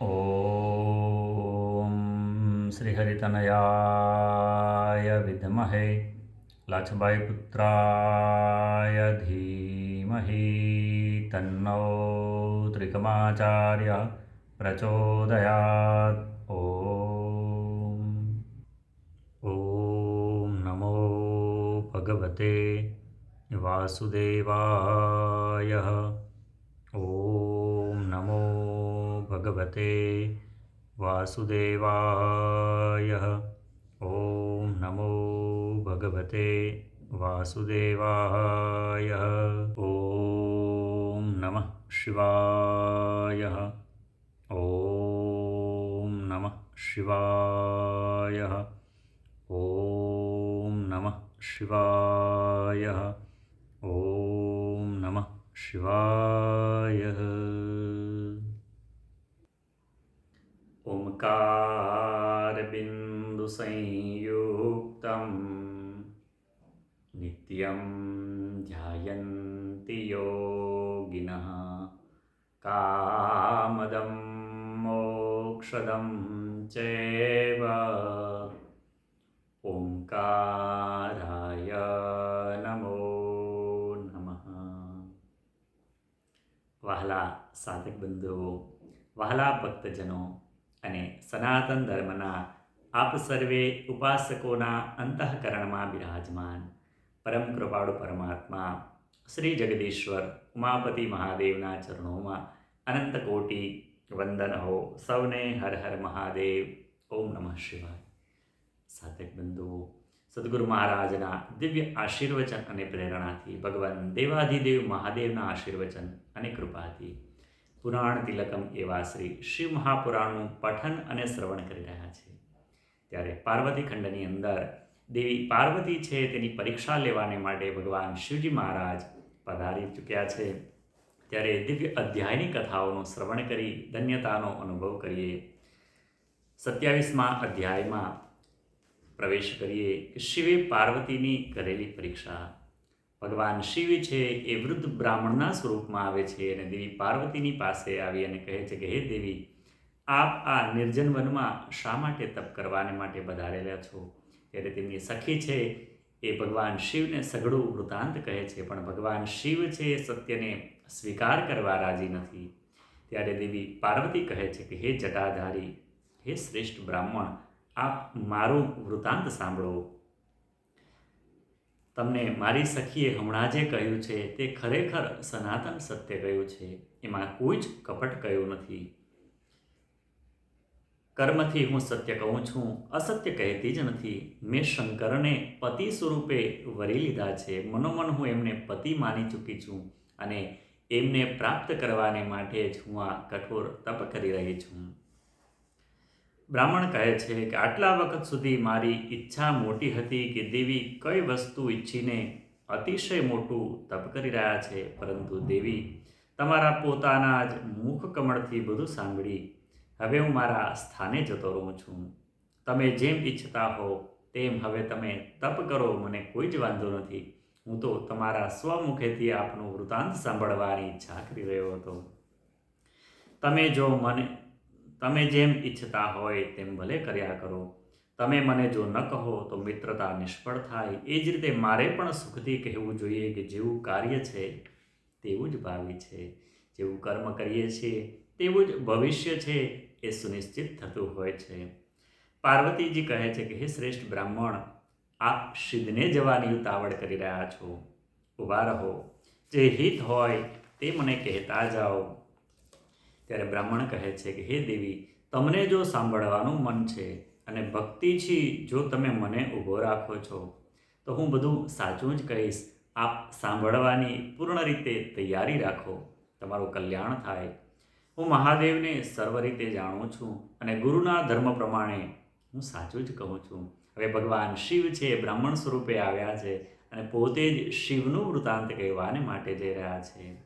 ઓમ શ્રીહરિતનયાય વિદ્મહે લાછબાઈ પુત્રાય ધીમહિ તન્નો ત્રિકમાચાર્ય પ્રચોદયાત ઓમ ઓમ નમો ભગવતે વાસુદેવાય ઓમ भगवते वासुदेवाय। ॐ नमो भगवते वासुदेवाय। ॐ नमः शिवाय। ॐ नमः शिवाय। ॐ नमः शिवाय। ॐ नमः शिवाय कारबिन्दुसंयुक्तं नित्यं ध्यायन्ति योगिनः। कामदं मोक्षदं चैव। ओङ्काराय नमो नमः। वहला साधिबन्धो वह्ला भक्तजनो અને સનાતન ધર્મના આપ સર્વે ઉપાસકોના અંતઃકરણમાં બિરાજમાન. પરમ કૃપાળુ પરમાત્મા, શ્રી જગદીશ્વર ઉમાપતિ મહાદેવના ચરણોમાં અનંત કોટી વંદન હો સૌને હર હર મહાદેવ. ઓમ નમઃ શિવાય. સાધક બંધુઓ, સદગુરુ મહારાજના દિવ્ય આશીર્વચન અને પ્રેરણાથી ભગવાન દેવાધિદેવ મહાદેવના આશીર્વચન અને કૃપાથી પુરાણ તિલકમ એવા શ્રી શિવ મહાપુરાણનું પઠન અને શ્રવણ કરી રહ્યા છે. ત્યારે પાર્વતી ખંડની અંદર દેવી પાર્વતી છે તેની પરીક્ષા લેવાને માટે ભગવાન શિવજી મહારાજ પધારી ચૂક્યા છે. ત્યારે દિવ્ય અધ્યાયની કથાઓનું શ્રવણ કરી ધન્યતાનો અનુભવ કરીએ. સત્યાવીસમાં અધ્યાયમાં પ્રવેશ કરીએ શિવે પાર્વતીની કરેલી પરીક્ષા ભગવાન શિવ છે, એ વૃદ્ધ બ્રાહ્મણના સ્વરૂપમાં આવે છે અને દેવી પાર્વતીની પાસે આવી અને કહે છે કે, હે દેવી, આપ આ નિર્જન વનમાં શા માટે તપ કરવાને માટે વધારેલા છો? ત્યારે તેમની સખી છે, એ ભગવાન શિવને સઘળું વૃતાંત કહે છે, પણ ભગવાન શિવ છે, એ સત્યને સ્વીકાર કરવા રાજી નથી. ત્યારે દેવી પાર્વતી કહે છે કે, હે જટાધારી, હે શ્રેષ્ઠ બ્રાહ્મણ, આપ મારું વૃતાંત સાંભળો. તમને મારી સખીએ હમણાં જે કહ્યું છે તે ખરેખર સનાતન સત્ય કહ્યું છે. એમાં કોઈ જ કપટ કહ્યું નથી. કર્મથી હું સત્ય કહું છું, અસત્ય કહેતી જ નથી. મેં શંકરને પતિ સ્વરૂપે વરી લીધા છે. મનોમન હું એમને પતિ માની ચૂકી છું અને એમને પ્રાપ્ત કરવાને માટે જ હું આ કઠોર તપ કરી રહી છું. બ્રાહ્મણ કહે છે કે આટલા વખત સુધી મારી ઈચ્છા મોટી હતી કે દેવી કઈ વસ્તુ ઈચ્છીને અતિશય મોટું તપ કરી રહ્યા છે, પરંતુ દેવી તમારા પોતાના જ મુખ કમળથી બધું સાંભળી. હવે હું મારા સ્થાને જતો રહું છું. તમે જેમ ઈચ્છતા હો તેમ હવે તમે તપ કરો, મને કોઈ જ વાંધો નથી. હું તો તમારા સ્વમુખેથી આપનું વૃતાંત સાંભળવાની ઈચ્છા કરી રહ્યો હતો. તમે જો મને તમે જેમ ઈચ્છતા હોય તેમ ભલે કર્યા કરો. તમે મને જો ન કહો તો મિત્રતા નિષ્ફળ થાય. એ જ રીતે મારે પણ સુખથી કહેવું જોઈએ કે જેવું કાર્ય છે તેવું જ ભાવિ છે. જેવું કર્મ કરીએ છીએ તેવું જ ભવિષ્ય છે એ સુનિશ્ચિત થતું હોય છે. પાર્વતીજી કહે છે કે, હે શ્રેષ્ઠ બ્રાહ્મણ, આપ સિદ્ધને જવાની ઉતાવળ કરી રહ્યા છો. ઊભા રહો. જે હિત હોય તે મને કહેતા જાઓ. ત્યારે બ્રાહ્મણ કહે છે કે, હે દેવી, તમને જો સાંભળવાનું મન છે અને ભક્તિથી જો તમે મને ઊભો રાખો છો, તો હું બધું સાચું જ કહીશ. આપ સાંભળવાની પૂર્ણ રીતે તૈયારી રાખો. તમારું કલ્યાણ થાય. હું મહાદેવને સર્વ રીતે જાણું છું અને ગુરુના ધર્મ પ્રમાણે હું સાચું જ કહું છું. હવે ભગવાન શિવ છે, બ્રાહ્મણ સ્વરૂપે આવ્યા છે અને પોતે જ શિવનું વૃતાંત કહેવાને માટે જઈ રહ્યા છે.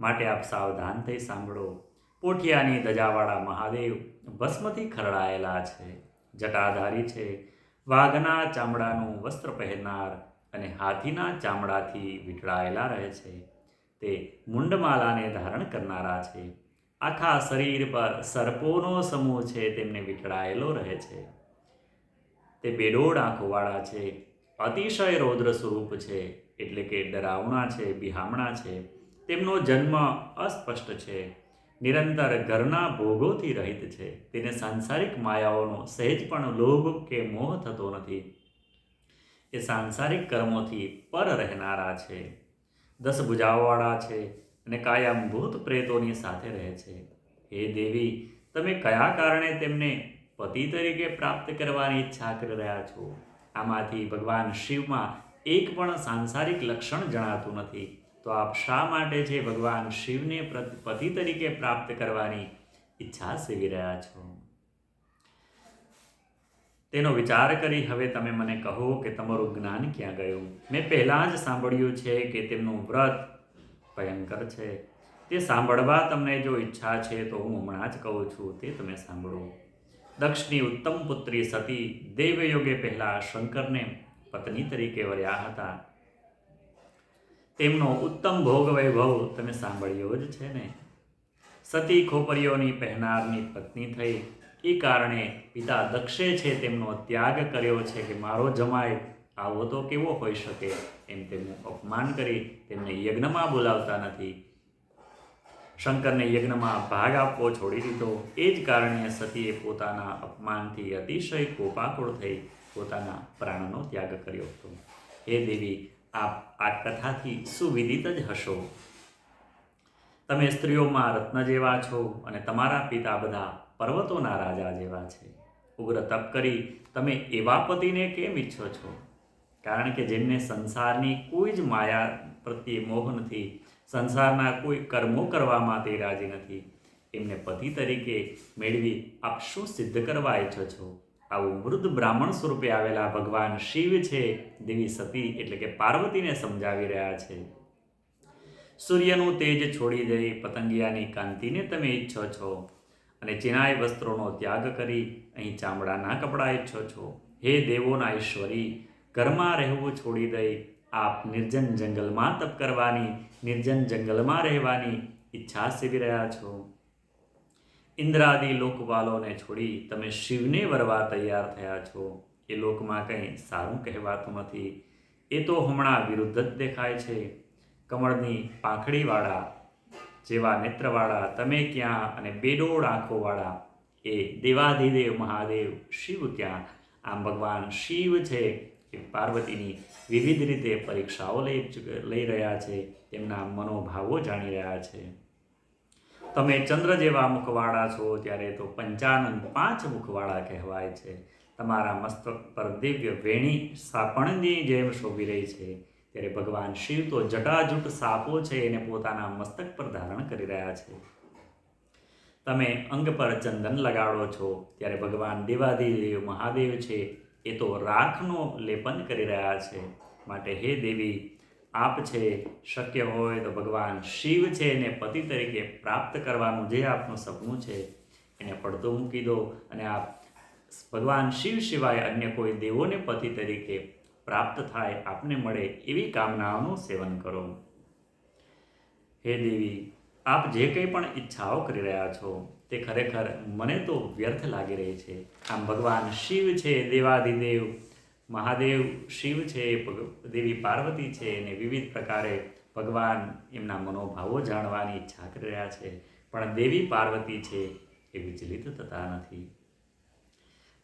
માટે આપ સાવધાન થઈ સાંભળો. પોઠિયાની ધજાવાળા મહાદેવ ભસ્મથી ખરડાયેલા છે. જટાધારી છે. વાઘના ચામડાનું વસ્ત્ર પહેરનાર અને હાથીના ચામડાથી વીંટળાયેલા રહે છે. તે મુંડમાલાને ધારણ કરનારા છે. આખા શરીર પર સર્પોનો સમૂહ છે તેમને વીંટળાયેલો રહે છે. તે બેડોળ આંખોવાળા છે. અતિશય રૌદ્ર સ્વરૂપ છે. એટલે કે ડરાવણા છે, બિહામણા છે. તેમનો જન્મ અસ્પષ્ટ છે. નિરંતર ઘરના ભોગોથી રહિત છે. તેને સાંસારિક માયાઓનો સહેજ પણ લોભ કે મોહ થતો નથી. એ સાંસારિક કર્મોથી પર રહેનારા છે. દસ ભુજાવાળા છે અને કાયમ ભૂત પ્રેતોની સાથે રહે છે. હે દેવી, તમે કયા કારણે તેમને પતિ તરીકે પ્રાપ્ત કરવાની ઈચ્છા કરી રહ્યા છો? આમાંથી ભગવાન શિવમાં એક પણ સાંસારિક લક્ષણ જણાતું નથી. તો આપ શા માટે છે ભગવાન શિવને પતિ તરીકે પ્રાપ્ત કરવાની ઈચ્છા સેવી રહ્યા છો? તેનો વિચાર કરી હવે તમે મને કહો કે તમારું જ્ઞાન ક્યાં ગયું? મેં પહેલાં જ સાંભળ્યું છે કે તેમનું વ્રત ભયંકર છે. તે સાંભળવા તમને જો ઈચ્છા છે તો હું હમણાં જ કહું છું, તે તમે સાંભળો. દક્ષની ઉત્તમ પુત્રી સતી દેવયોગે પહેલાં શંકરને પત્ની તરીકે વર્યા હતા. તેમનો ઉત્તમ ભોગ વૈભવ તમે સાંભળ્યો જ છે ને. સતી ખોપરીઓની પહેનારની પત્ની થઈ. એ કારણે પિતા દક્ષે છે તેમનો ત્યાગ કર્યો છે કે મારો જમાય આવો તો કેવો હોઈ શકે એમ તેમનું અપમાન કરી તેમને યજ્ઞમાં બોલાવતા નથી. શંકરને યજ્ઞમાં ભાગ આપવો છોડી દીધો. એ જ કારણે સતીએ પોતાના અપમાનથી અતિશય કોપાકુળ થઈ પોતાના પ્રાણનો ત્યાગ કર્યો હતો. હે દેવી આપ આ કથાથી સુવિદિત જ હશો. તમે સ્ત્રીઓમાં રત્ન જેવા છો અને તમારા પિતા બધા પર્વતોના રાજા જેવા છે. ઉગ્ર તપ કરી તમે એવા પતિને કેમ ઈચ્છો છો? કારણ કે જેમને સંસારની કોઈ જ માયા પ્રત્યે મોહ નથી, સંસારના કોઈ કર્મો કરવામાં તે રાજી નથી, એમને પતિ તરીકે મેળવી આપ શું સિદ્ધ કરવા ઈચ્છો છો? આવું વૃદ્ધ બ્રાહ્મણ સ્વરૂપે આવેલા ભગવાન શિવ છે, દેવી સતી એટલે કે પાર્વતીને સમજાવી રહ્યા છે. સૂર્યનું તેજ છોડી દઈ પતંગિયાની કાંતિને તમે ઈચ્છો છો અને ચિનાય વસ્ત્રોનો ત્યાગ કરી અહીં ચામડાના કપડાં ઈચ્છો છો. હે દેવોના ઈશ્વરી, ઘરમાં રહેવું છોડી દઈ આપ નિર્જન જંગલમાં તપ કરવાની, નિર્જન જંગલમાં રહેવાની ઈચ્છા સેવી રહ્યા છો. ઇન્દ્રાદિ લોકવાલોને છોડી તમે શિવને વરવા તૈયાર થયા છો. એ લોકમાં કંઈ સારું કહેવાતું નથી. એ તો હમણાં વિરુદ્ધ જ દેખાય છે. કમળની પાંખડીવાળા જેવા નેત્રવાળા તમે ક્યાં અને બેડોળ આંખોવાળા, એ દેવાધિદેવ મહાદેવ શિવ ત્યાં. આમ ભગવાન શિવ છે એ પાર્વતીની વિવિધ રીતે પરીક્ષાઓ લઈ લઈ રહ્યા છે. તેમના મનોભાવો જાણી રહ્યા છે. તમે ચંદ્ર જેવા મુખવાળા છો, ત્યારે તો પંચાનંદ પાંચ મુખવાળા કહેવાય છે. તમારા મસ્તક પર દિવ્ય વેણી સાપણની જેમ શોભી રહી છે. ત્યારે ભગવાન શિવ તો જટાજૂટ સાપો છે, એને પોતાના મસ્તક પર ધારણ કરી રહ્યા છે. તમે અંગ પર ચંદન લગાડો છો, ત્યારે ભગવાન દેવાદેવ મહાદેવ છે, એ તો રાખનો લેપન કરી રહ્યા છે. માટે હે દેવી આપ છે, શક્ય હોય તો ભગવાન શિવ છે એને પતિ તરીકે પ્રાપ્ત કરવાનું જે આપનું સપનું છે, એને પડતો મૂકી દો અને આપ ભગવાન શિવ સિવાય અન્ય કોઈ દેવોને પતિ તરીકે પ્રાપ્ત થાય, આપને મળે એવી કામનાઓનું સેવન કરો. હે દેવી, આપ જે કંઈ પણ ઈચ્છાઓ કરી રહ્યા છો, તે ખરેખર મને તો વ્યર્થ લાગી રહી છે. આમ ભગવાન શિવ છે દેવાધિદેવ મહાદેવ શિવ છે દેવી પાર્વતી છે અને વિવિધ પ્રકારે ભગવાન એમના મનોભાવો જાણવાની ઈચ્છા કરી રહ્યા છે. પણ દેવી પાર્વતી છે એ વિચલિત થતા નથી.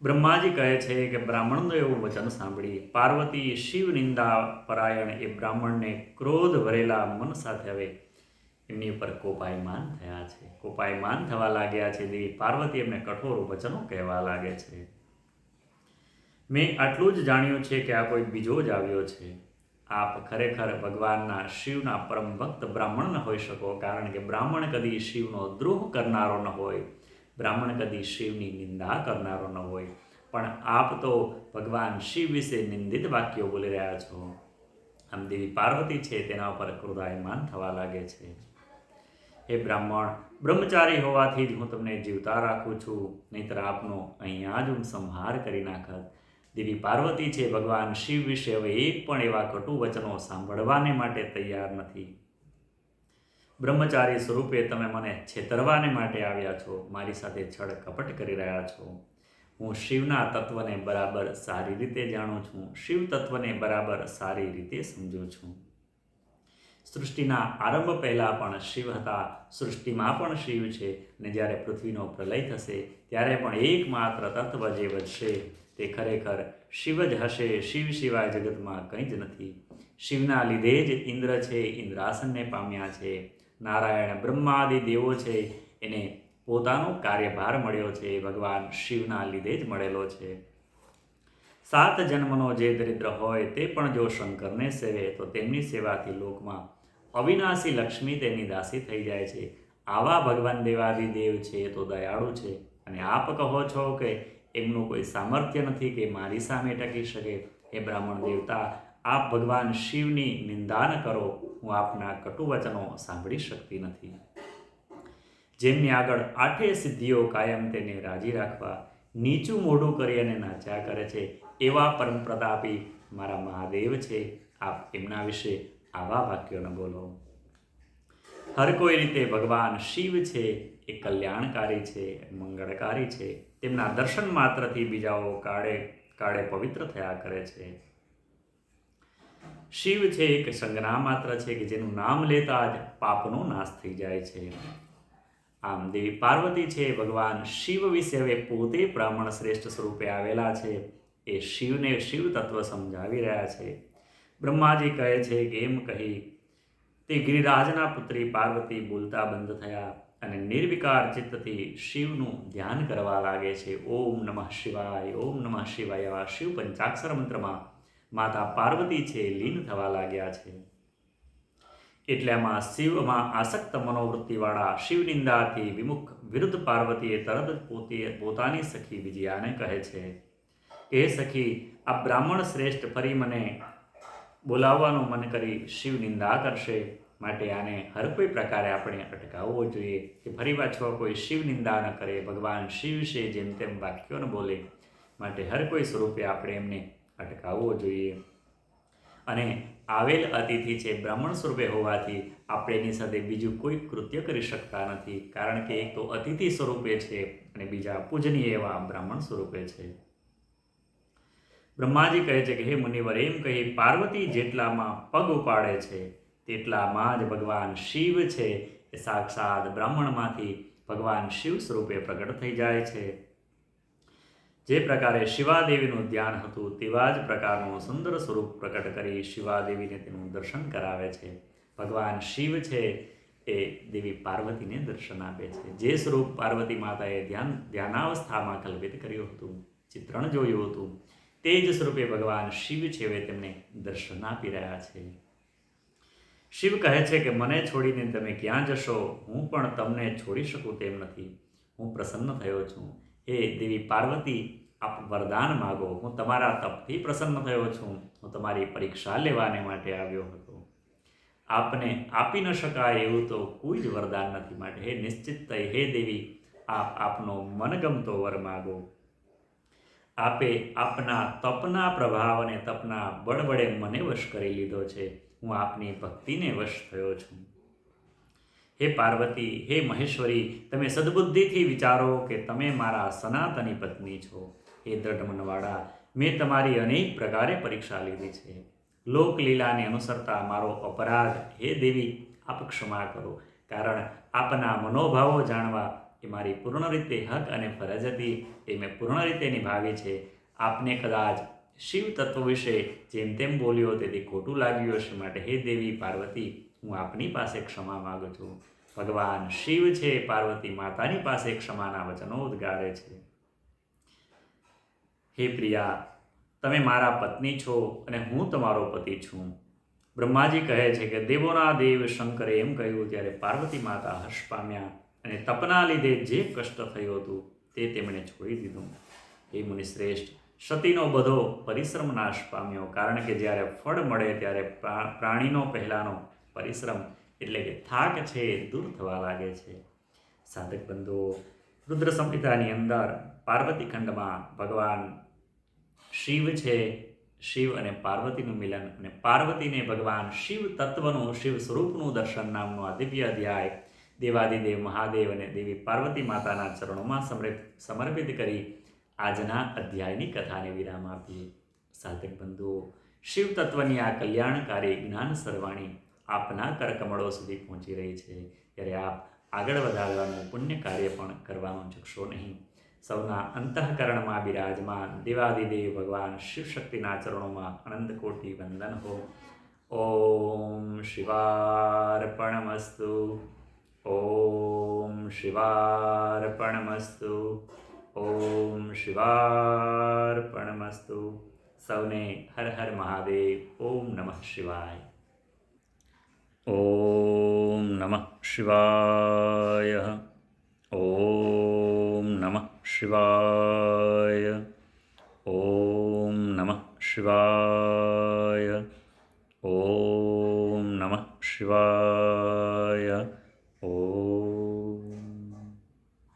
બ્રહ્માજી કહે છે કે બ્રાહ્મણનું એવું વચન સાંભળી, પાર્વતી શિવ નિંદા પરાયણ એ બ્રાહ્મણને ક્રોધ ભરેલા મન સાથે હવે એમની ઉપર કોપાયમાન થયા છે. કોપાયમાન થવા લાગ્યા છે. દેવી પાર્વતી એમને કઠોર વચનો કહેવા લાગે છે. મેં આટલું જ જાણ્યું છે કે આ કોઈ બીજો જ આવ્યો છે. આપ ખરેખર ભગવાનના શિવના પરમ ભક્ત બ્રાહ્મણ ન હોઈ શકો, કારણ કે બ્રાહ્મણ કદી શિવનો દ્રોહ કરનારો ન હોય. બ્રાહ્મણ કદી શિવની નિંદા કરનારો ન હોય. પણ આપ તો ભગવાન શિવ વિશે નિંદિત વાક્યો બોલી રહ્યા છો. આમ દેવી પાર્વતી છે તેના ઉપર ક્રોધાયમાન થવા લાગે છે. હે બ્રાહ્મણ, બ્રહ્મચારી હોવાથી જ હું તમને જીવતા રાખું છું, નહીતર આપનો અહીંયા જ હું સંહાર કરી નાખત. દેવી પાર્વતી છે, ભગવાન શિવ વિશે હવે એક પણ એવા કટુ વચનો સાંભળવાને માટે તૈયાર નથી. બ્રહ્મચારી સ્વરૂપે તમે મને છેતરવાને માટે આવ્યા છો, મારી સાથે છળ કપટ કરી રહ્યા છો. હું શિવના તત્વને બરાબર સારી રીતે જાણું છું, શિવ તત્વને બરાબર સારી રીતે સમજું છું. સૃષ્ટિના આરંભ પહેલાં પણ શિવ હતા, સૃષ્ટિમાં પણ શિવ છે અને જ્યારે પૃથ્વીનો પ્રલય થશે, ત્યારે પણ એકમાત્ર તત્વ જે વધશે. તે ખરેખર શિવ જ હશે, શિવ સિવાય જગતમાં કંઈ જ નથી. શિવના લીધે જ ઇન્દ્ર છે ઇન્દ્રાસનને પામ્યા છે. નારાયણ બ્રહ્માદિ દેવો છે, એને પોતાનો કાર્યભાર મળ્યો છે, ભગવાન શિવના લીધે જ મળેલો છે. સાત જન્મનો જે દરિદ્ર હોય તે પણ જો શંકરને સેવે, તો તેમની સેવાથી લોકમાં અવિનાશી લક્ષ્મી તેની દાસી થઈ જાય છે. આવા ભગવાન દેવાદિ દેવ છે, તો દયાળુ છે. અને આપ કહો છો કે એમનું કોઈ સામર્થ્ય નથી કે મારી સામે ટકી શકે. એ બ્રાહ્મણ દેવતા, આપ ભગવાન શિવની નિંદા ન કરો. હું આપના કટુ વચનો સાંભળી શકતી નથી. જેમની આગળ આઠે સિદ્ધિઓ કાયમ તેને રાજી રાખવા, નીચું મોઢું કરી અને નાચ્યા કરે છે, એવા પરમ પ્રતાપી મારા મહાદેવ છે. આપ એમના વિશે આવા વાક્યો ન બોલો. હર કોઈ રીતે ભગવાન શિવ છે, એ કલ્યાણકારી છે, મંગળકારી છે. તેમના દર્શન માત્રથી બીજાઓ કાળે કાળે પવિત્ર થયા કરે છે. શિવ છે એક સંજ્ઞા માત્ર છે કે જેનું નામ લેતા જ પાપનો નાશ થઈ જાય છે. આમ દેવી પાર્વતી છે ભગવાન શિવ વિશે હવે પોતે બ્રાહ્મણ શ્રેષ્ઠ સ્વરૂપે આવેલા છે. એ શિવને શિવ તત્વ સમજાવી રહ્યા છે. બ્રહ્માજી કહે છે કે એમ કહી, તે ગિરિરાજના પુત્રી પાર્વતી બોલતા બંધ થયા. અને નિર્વિકાર ચિત્તથી શિવનું ધ્યાન કરવા લાગે છે. ઓમ નમઃ શિવાય, ઓમ નમઃ શિવાય એવા શિવ પંચાક્ષર મંત્રમાં માતા પાર્વતી છે, લીન થવા લાગ્યા છે. એટલામાં શિવમાં આસક્ત મનોવૃત્તિવાળા શિવનિંદાથી વિમુખ વિરુદ્ધ પાર્વતીએ તરત પોતે પોતાની સખી વિજયાને કહે છે એ સખી, આ બ્રાહ્મણ શ્રેષ્ઠ ફરી મને બોલાવવાનું મન કરી શિવ નિંદા કરશે. માટે આને હર કોઈ પ્રકારે આપણે અટકાવવો જોઈએ કે ફરી પાછો કોઈ શિવ નિંદા ન કરે, ભગવાન શિવ છે જેમ તેમ વાક્યો ન બોલે માટે હર કોઈ સ્વરૂપે આપણે એમને અટકાવવો જોઈએ. અને આવેલ અતિથિ છે બ્રાહ્મણ સ્વરૂપે હોવાથી આપણે એની સાથે બીજું કોઈ કૃત્ય કરી શકતા નથી, કારણ કે એક તો અતિથિ સ્વરૂપે છે અને બીજા પૂજનીય એવા બ્રાહ્મણ સ્વરૂપે છે. બ્રહ્માજી કહે છે કે, હે મુનિવર, એમ કહી પાર્વતી જેટલામાં પગ ઉપાડે છે તેટલામાં જ ભગવાન શિવ છે એ સાક્ષાત બ્રાહ્મણમાંથી ભગવાન શિવ સ્વરૂપે પ્રગટ થઈ જાય છે. જે પ્રકારે શિવાદેવીનું ધ્યાન હતું તેવા જ પ્રકારનું સુંદર સ્વરૂપ પ્રકટ કરી શિવાદેવીને તેનું દર્શન કરાવે છે. ભગવાન શિવ છે એ દેવી પાર્વતીને દર્શન આપે છે. જે સ્વરૂપ પાર્વતી માતાએ ધ્યાન ધ્યાનાવસ્થામાં કલ્પિત કર્યું હતું, ચિત્રણ જોયું હતું, તે જ સ્વરૂપે ભગવાન શિવ છે તેમને દર્શન આપી રહ્યા છે. શિવ કહે છે કે, મને છોડીને તમે ક્યાં જશો? હું પણ તમને છોડી શકું તેમ નથી. હું પ્રસન્ન થયો છું. હે દેવી પાર્વતી, આપ વરદાન માગો. હું તમારા તપથી પ્રસન્ન થયો છું. હું તમારી પરીક્ષા લેવાને માટે આવ્યો હતો. આપને આપી ન શકાય એવું તો કોઈ જ વરદાન નથી માટે. હે નિશ્ચિત થઈ, હે દેવી, આપ આપનો મનગમતો વર માગો. આપે આપના તપના પ્રભાવ અને તપના બળ મને વશ કરી લીધો છે. હું આપની ભક્તિને વશ થયો છું. હે પાર્વતી, હે મહેશ્વરી, તમે સદબુદ્ધિથી વિચારો કે તમે મારા સનાતની પત્ની છો. હે દ્રઢમનવાળા, મેં તમારી અનેક પ્રકારે પરીક્ષા લીધી છે. લોકલીલાને અનુસરતા મારો અપરાધ, હે દેવી, આપ ક્ષમા કરો. કારણ આપના મનોભાવો જાણવા એ મારી પૂર્ણ રીતે હક અને ફરજ હતી. એ મેં પૂર્ણ રીતે નિભાવી છે. આપને કદાચ શિવ તત્વ વિશે જેમ તેમ બોલ્યો, તેથી ખોટું લાગ્યું હશે માટે હે દેવી પાર્વતી, હું આપની પાસે ક્ષમા માગું છું. ભગવાન શિવ છે, પાર્વતી માતાની પાસે ક્ષમાના વચનો ઉદ્ગારે છે. હે પ્રિયા, તમે મારા પત્ની છો અને હું તમારો પતિ છું. બ્રહ્માજી કહે છે કે દેવોના દેવ શંકરે એમ કહ્યું, ત્યારે પાર્વતી માતા હર્ષ પામ્યા અને તપના લીધે જે કષ્ટ થયું હતું તે તેમણે છોડી દીધું. હે મુનિશ્રેષ્ઠ સતીનો બધો પરિશ્રમ નાશ પામ્યો. કારણ કે જ્યારે ફળ મળે ત્યારે પ્રાણીનો પહેલાંનો પરિશ્રમ એટલે કે થાક છે દૂર થવા લાગે છે. સાધક બંધુઓ, રુદ્ર સંહિતાની અંદર પાર્વતી ખંડમાં ભગવાન શિવ છે. શિવ અને પાર્વતીનું મિલન અને પાર્વતીને ભગવાન શિવ તત્વનું, શિવ સ્વરૂપનું દર્શન નામનો આ દિવ્ય અધ્યાય દેવાદિદેવ મહાદેવ અને દેવી પાર્વતી માતાના ચરણોમાં સમર્પિત કરી આજના અધ્યાયની કથાને વિરામ આપીએ. સાધક બંધુઓ, શિવ તત્વની આ કલ્યાણકારી જ્ઞાન સરવાણી આપના કરકમળો સુધી પહોંચી રહી છે. ત્યારે આપ આગળ વધારવાનું પુણ્ય કાર્ય પણ કરવાનું ચૂકશો નહીં. સૌના અંતઃકરણમાં બિરાજમાન દેવાદિદેવ ભગવાન શિવશક્તિના ચરણોમાં અનંત કોટી વંદન હો. ઓમ શિવાર્પણમસ્તુ. ઓમ શિવાર્પણમસ્તુ. ઓમ શિવાર્પણમસ્તુ. સૌને હર હર મહાદેવ. ઓમ નમઃ શિવાય. ઓમ નમઃ શિવાય. ઓમ નમઃ શિવાય. ઓમ નમઃ શિવાય. ઓમ નમઃ શિવાય.